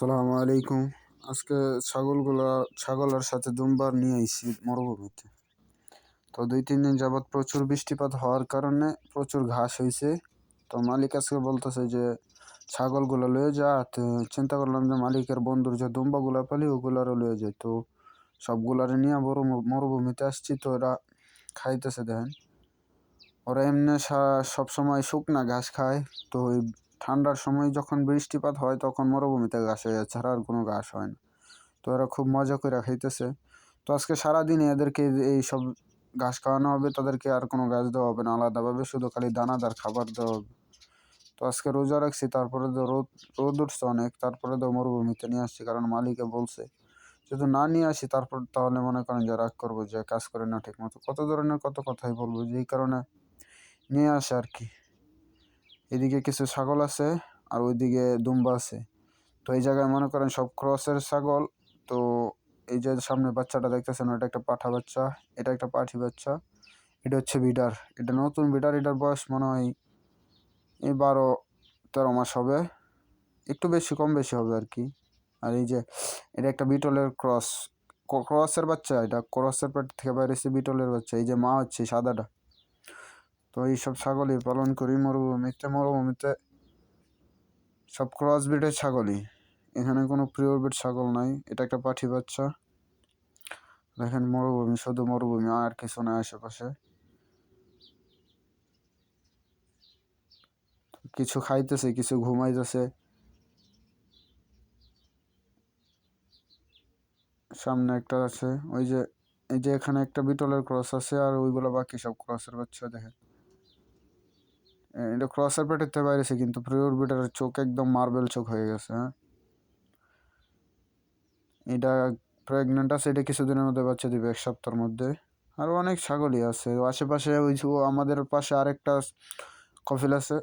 আসসালামু আলাইকুম। আজকে ছাগলগুলা, ছাগলের সাথে দুমবার নিয়ে আইছি মরুভূমিতে। তো দুই, তিন দিন যাবৎ প্রচুর বৃষ্টিপাত হওয়ার কারণে প্রচুর ঘাস হয়েছে তো মালিক আজকে বলতেছে যে, ছাগলগুলো লয়ে যা। তো চিন্তা করলাম যে মালিকের বন্ধুর যে দুম্বাগুলা পালি, ওগুলারও লয়ে যায় তো সবগুলারে নিয়ে বড় মরুভূমিতে আসছি। তো ওরা খাইতেছে দেখেন। ওরা এমনি সবসময় শুকনা ঘাস খায়। তো ওই ঠান্ডার সময় যখন বৃষ্টিপাত হয়, তখন মরুভূমিতে ঘাস হয়ে যায়, ছাড়া আর কোনো ঘাস হয় না। তো এরা খুব মজা করে খাইতেছে। তো আজকে সারাদিনে এদেরকে এই সব ঘাস খাওয়ানো হবে, তাদেরকে আর কোনো ঘাস দেওয়া হবে না, আলাদাভাবে, শুধু খালি দানাদার খাবার দেওয়া হবে। তো আজকে রোজা রাখছি, তারপরে তো রোদ রোদ উঠছে অনেক, তারপরে তো মরুভূমিতে নিয়ে আসছি, কারণ মালিকে বলছে, যদি না নিয়ে আসি, তারপর তাহলে মনে করেন যে রাগ করব যে কাজ করে না ঠিক মতো কত ধরনের কত কথাই বলব, যেই কারণে নিয়ে আসে আর কি। এদিকে কিছু ছাগল আছে আর ওইদিকে দুম্বা আছে। তো এই জায়গায় মনে করেন সব ক্রসের ছাগল। তো এই যে সামনে বাচ্চাটা দেখতেছেন, ওটা একটা পাঠা বাচ্চা, এটা একটা পাঠি বাচ্চা, এটা হচ্ছে বিডার। এটা নতুন বিডার, এটার বয়স মনে হয় এই বারো, তেরো মাস হবে। একটু বেশি, কম বেশি হবে আর কি। আর এই যে, এটা একটা বিটলের ক্রস। ক্রসের বাচ্চা এটা, ক্রসের পেট থেকে বাইরেছে বিটলের বাচ্চা। এই যে মা হচ্ছে সাদাটা। তো এইসব ছাগলই পালন করি মরুভূমিতে মরুভূমিতে সব ক্রস ব্রিডের ছাগলই। এখানে কোনো প্রিয় ব্রিড ছাগল নাই, এটা একটা পাঠি বাচ্চা। দেখেন মরুভূমি, শুধু মরুভূমি, আর কিছু নাই আশেপাশে। কিছু খাইতেছে, কিছু ঘুমাইতেছে। সামনে একটা আছে, ওই যে, এই যে এখানে একটা বিটলের ক্রস আছে, আর ওইগুলো বাকি সব ক্রসের বাচ্চা, দেখেন। এটা ক্রসের পেটের বাইরেছে, কিন্তু প্রি বিটার চোখ একদম মার্বেল চোখ হয়ে গেছে হ্যাঁ? এটা প্রেগনেন্ট আছে, এটা কিছুদিনের মধ্যে বাচ্চা দিবে, এক সপ্তাহের মধ্যে। আরও অনেক ছাগলই আছে আশেপাশে ওই আমাদের পাশে আরেকটা কফিল আছে।